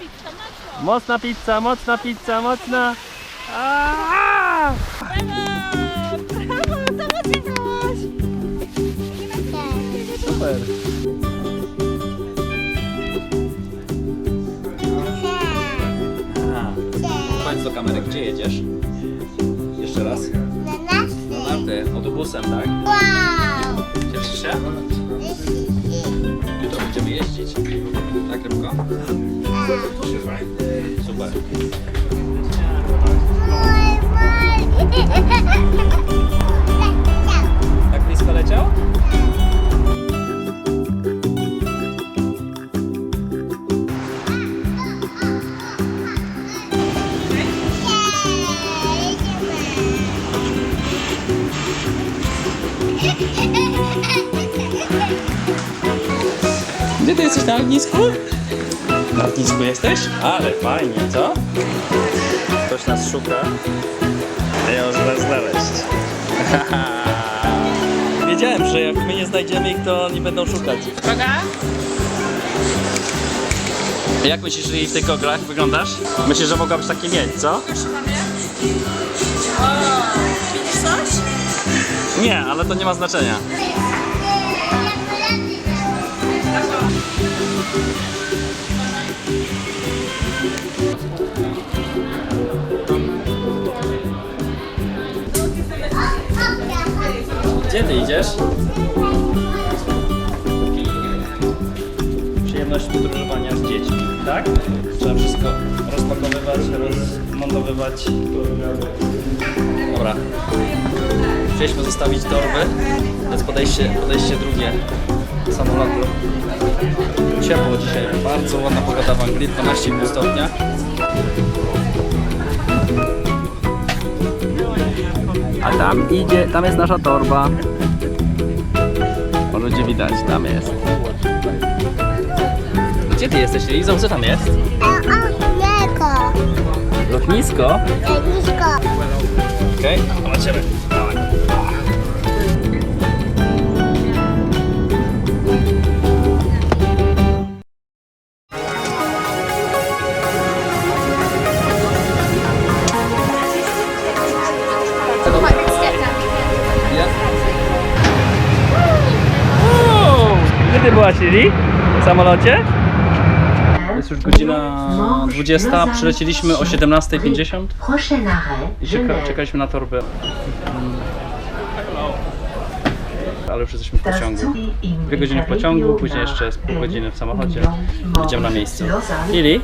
pizza, mocno. Mocna pizza, mocna pizza, mocna. Aaaa! Brawo! Brawo, to wygrałaś! Super. Aha. Chodź do kamery, gdzie jedziesz? Jeszcze raz. Na narty, autobusem, tak? Wow! Cieszysz się? Jutro będziemy jeździć. Tak, Rybko? Super. Tak? Gdzie ty jesteś na ognisku? Na ognisku jesteś? Ale fajnie, co? Ktoś nas szuka. Ja już nas znaleźć. Wiedziałem, że jak my nie znajdziemy ich, to oni będą szukać. Droga? Jak myślisz, że jej w tych goglach wyglądasz? Myślisz, że mogłabyś takie mieć, co? Widzisz coś? Nie, ale to nie ma znaczenia. Gdzie ty idziesz? Przyjemność podróżowania z dziećmi, tak? Trzeba wszystko rozpakowywać, rozmontowywać. Dobra. Chcieliśmy zostawić torby, więc podejście, podejście drugie samolotu. Ciepło dzisiaj, bardzo ładna pogoda w Anglii, 12,5 stopnia. A tam idzie, tam jest nasza torba. Może gdzie widać, tam jest. Gdzie ty jesteś, Lizo? Co tam jest? Lotnisko? Okej, zobaczymy. Ty byłaś, Lili? W samolocie? Jest już godzina 20, przylecieliśmy o 17.50 Prochain arrêt, i czeka, czekaliśmy na torbę. Ale już jesteśmy w pociągu. Dwie godziny w pociągu, później jeszcze jest pół godziny w samochodzie. Idziemy na miejsce. Lili?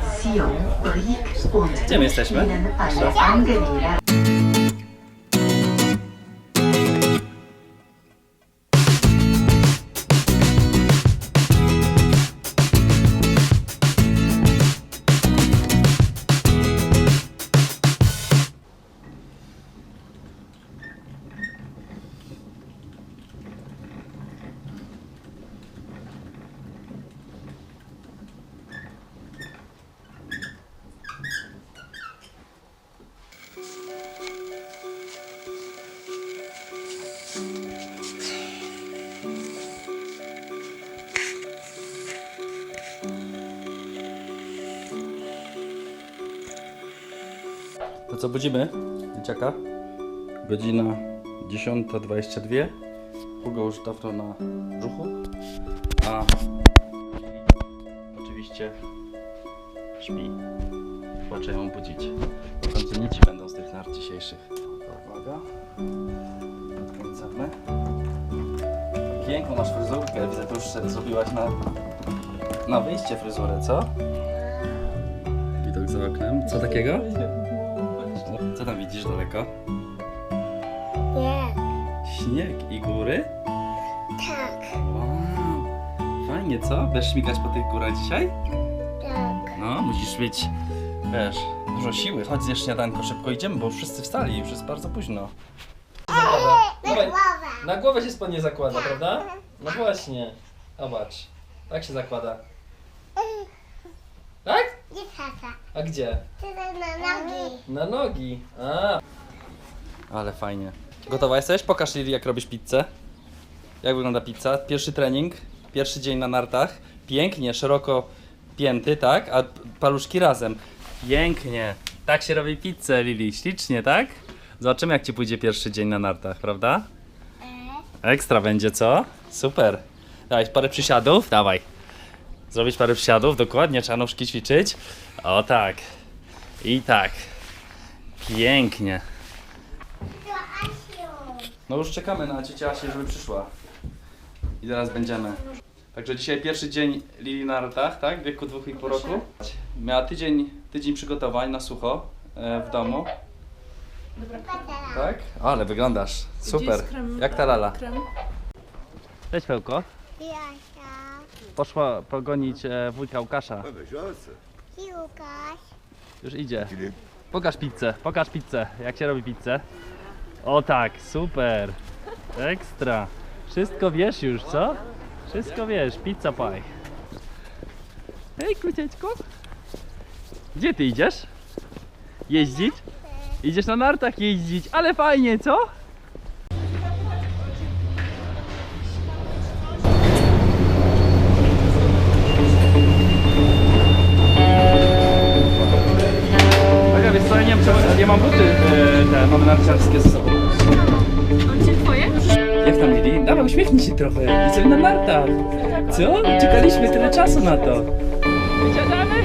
Gdzie my jesteśmy? Co, budzimy? Dzieciaka? Godzina 10.22. Hugo już dawno na brzuchu. A oczywiście śpi. Płaczę ją budzić. W końcu nici będą z tych nart dzisiejszych. Uwaga. Odkręcamy. Piękną masz fryzurkę. Widzę, to już sobie zrobiłaś na, na wyjście fryzurę, co? Widok za oknem. Co takiego? Co tam widzisz daleko? Śnieg i góry? Wow, fajnie co? Będziesz śmigać po tych górach dzisiaj? No, musisz mieć, wiesz, dużo siły. Chodź zjesz śniadanko, szybko idziemy, bo już wszyscy wstali, już jest bardzo późno. Dawaj, na głowę się spodnie zakłada, prawda? No właśnie, zobacz, tak się zakłada. Tak? A gdzie? Na nogi. A. Ale fajnie. Gotowa jesteś? Pokaż Lili, jak robisz pizzę. Jak wygląda pizza? Pierwszy trening, pierwszy dzień na nartach. Pięknie, szeroko pięty, tak? A paluszki razem. Pięknie. Tak się robi pizzę, Lili. Ślicznie, tak? Zobaczymy, jak ci pójdzie pierwszy dzień na nartach, prawda? Ekstra będzie, co? Super. Dawaj, parę przysiadów. Dawaj. Zrobić parę przysiadów, dokładnie, trzeba nóżki ćwiczyć. O tak. I tak. Pięknie. No już czekamy na ciocię Asię, żeby przyszła. I zaraz będziemy. Także dzisiaj pierwszy dzień Lili na nartach, tak? W wieku dwóch i pół roku. Miała tydzień, tydzień przygotowań na sucho e, w domu. Tak? Ale wyglądasz. Super. Jak ta lala? Cześć Pełko. Jasia, Poszła pogonić e, wujka Łukasza. Łukasz, Już idzie. Pokaż pizzę, pokaż pizzę. Jak się robi pizzę? O tak, super. Ekstra. Wszystko wiesz już, co? Wszystko wiesz, pizza pie. Hej, kucieczko. Gdzie ty idziesz? Jeździć? Idziesz na nartach jeździć, ale fajnie, co? Nie mam buty e, te, mamy narciarskie ze sobą. Macie twoje? Jak tam Lili? Dawaj, uśmiechnij się trochę. Jesteśmy na nartach. Co? Czekaliśmy tyle czasu na to. Wysiadamy?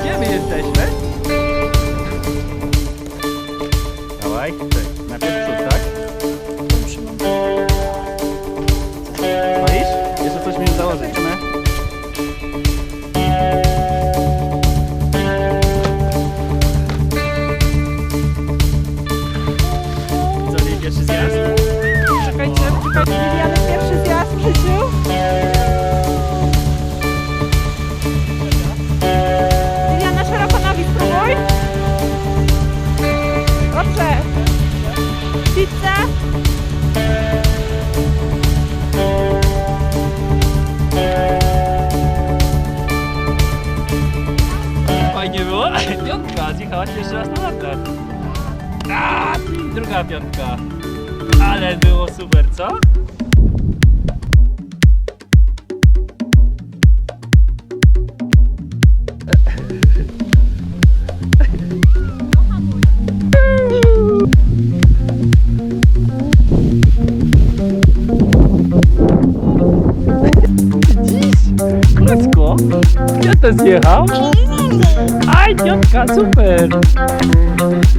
Gdzie my jesteśmy? Dawaj, tak. Najpierw przód, tak? Wolisz? Jeszcze coś mi założyć, druga piątka. Ale było super, co? Krótko. Gdzie to zjechał? Aj, piątka, super!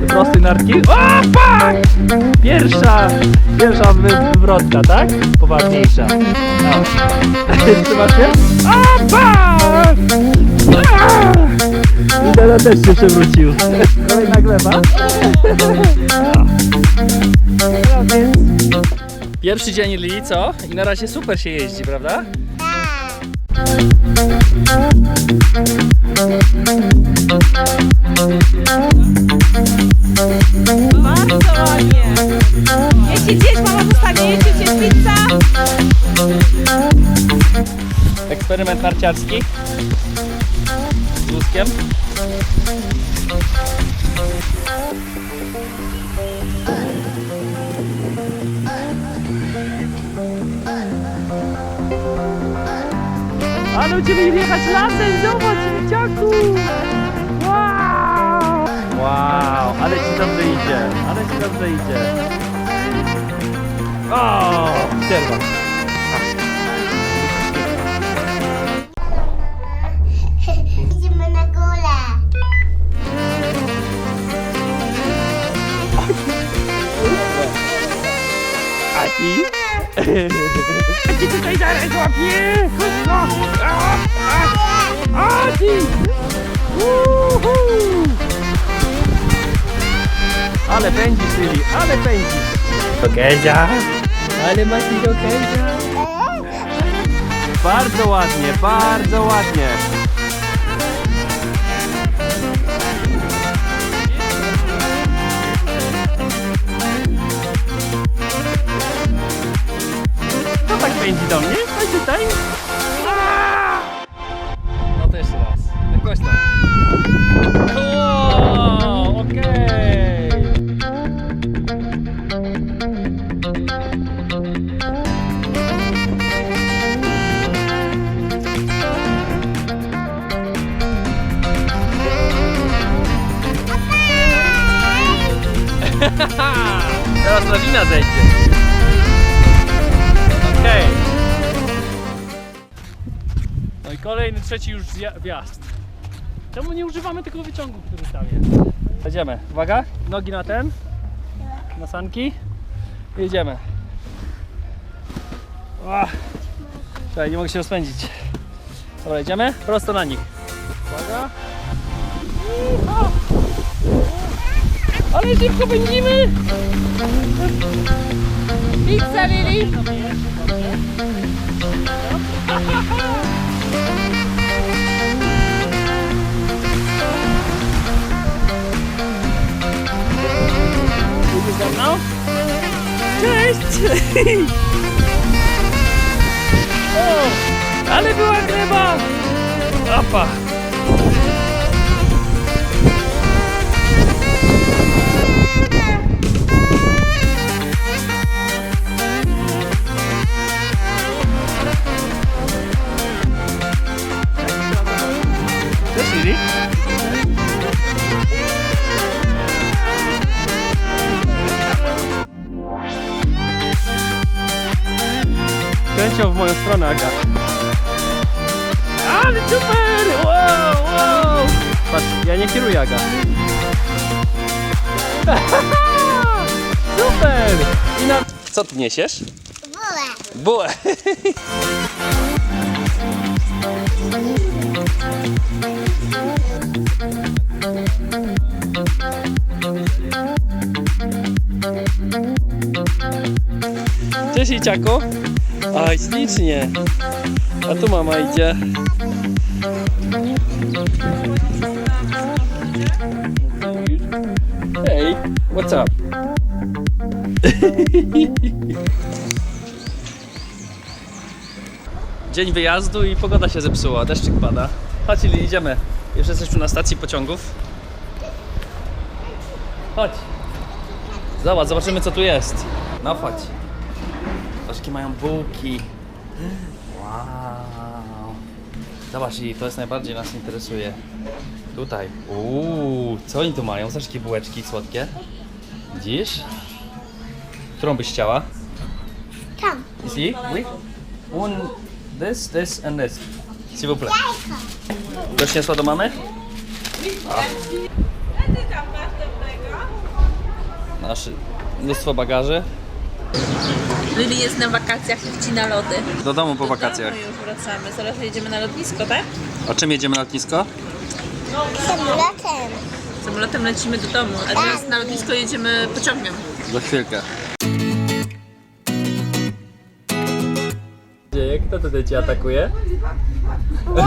Prosty narki. O, fuck! Pierwsza, pierwsza wy- wywrotka, tak? Poważniejsza. No. Się? O, fuck! Lidera też się przewrócił. Kolejna gleba. Pierwszy dzień Lili, co? I na razie super się jeździ, prawda? Eksperyment narciarski z wózkiem. Ale będziemy jechać lasem, zobacz, dzieciaku! Wow! Wow, ale ci dobrze idzie, ale ci dobrze idzie. O, przerwa. idziemy na górę. A ty? A ty tutaj zaraz złapie! Ale pędzisz, Lili, ale pędzisz! Dokezia! Ale masz mi dokezia! Bardzo ładnie, bardzo ładnie! Kto tak pędzi do mnie? Chodź tutaj. jakoś tam. Wow, okej. Teraz lawina zejdzie. Okej. No i kolejny, trzeci już wjazd. Czemu nie używamy tego wyciągu, który tam jest? Jedziemy. Uwaga, nogi na ten. Na sanki. Jedziemy. Czekaj, nie mogę się rozpędzić. Dobra, jedziemy? Prosto na nich. Uwaga. Ale szybko pędzimy! Pizza, Lili. Ale była gleba! Opa! Kręcią w moją stronę, Aga. Ale super! Wow, wow! Patrz, ja nie kieruję, Aga. super! I na... Co ty niesiesz? Bułę. Bułę. Cześć Iciaku. Oj, ślicznie. A tu mama idzie. Hej, what's up? Dzień wyjazdu i pogoda się zepsuła, deszczyk pada. Chodź, idziemy. Już jesteśmy na stacji pociągów. Chodź. Zobacz, zobaczymy co tu jest. No chodź. Jakie mają bułki. Wow. Zobacz, i to jest najbardziej nas interesuje. Tutaj. Uuu, co oni tu mają? Zobacz, jakie bułeczki słodkie. Widzisz? Którą byś chciała? Tam. See? Oui. One, this, this and this. S'il vous plaît. Ktoś niosła do mamy? Nasz mnóstwo bagaży. Lili jest na wakacjach i wcina lody. Do domu po wakacjach. No już wracamy. Zaraz jedziemy na lotnisko, tak? A czym jedziemy na lotnisko? Samolotem. Samolotem lecimy do domu, a teraz na lotnisko jedziemy pociągiem. Za chwilkę. Dzieje, kto tutaj cię atakuje?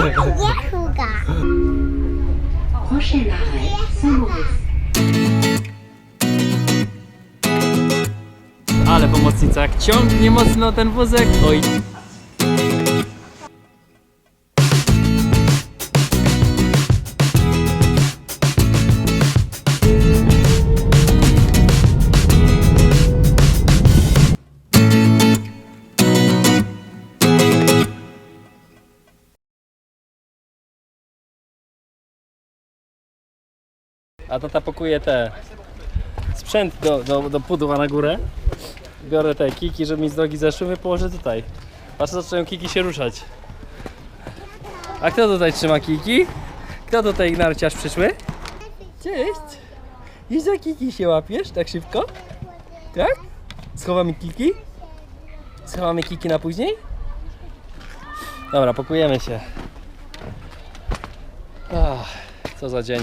Nie chuga. Prochain arrêt, Saint-Maurice. Ale pomocnica, jak ciągnie mocno ten wózek. Oj. A tata pakuje te sprzęt do, do, do pudła na górę. Biorę te kiki, żeby mi z drogi zeszły, położę tutaj. Patrz, zaczynają kiki się ruszać. A kto tutaj trzyma kiki? Kto tutaj narciarz przyszły? Cześć! I za kiki się łapiesz tak szybko? Tak? Schowamy kiki? Schowamy kiki na później? Dobra, pakujemy się. Ach, co za dzień.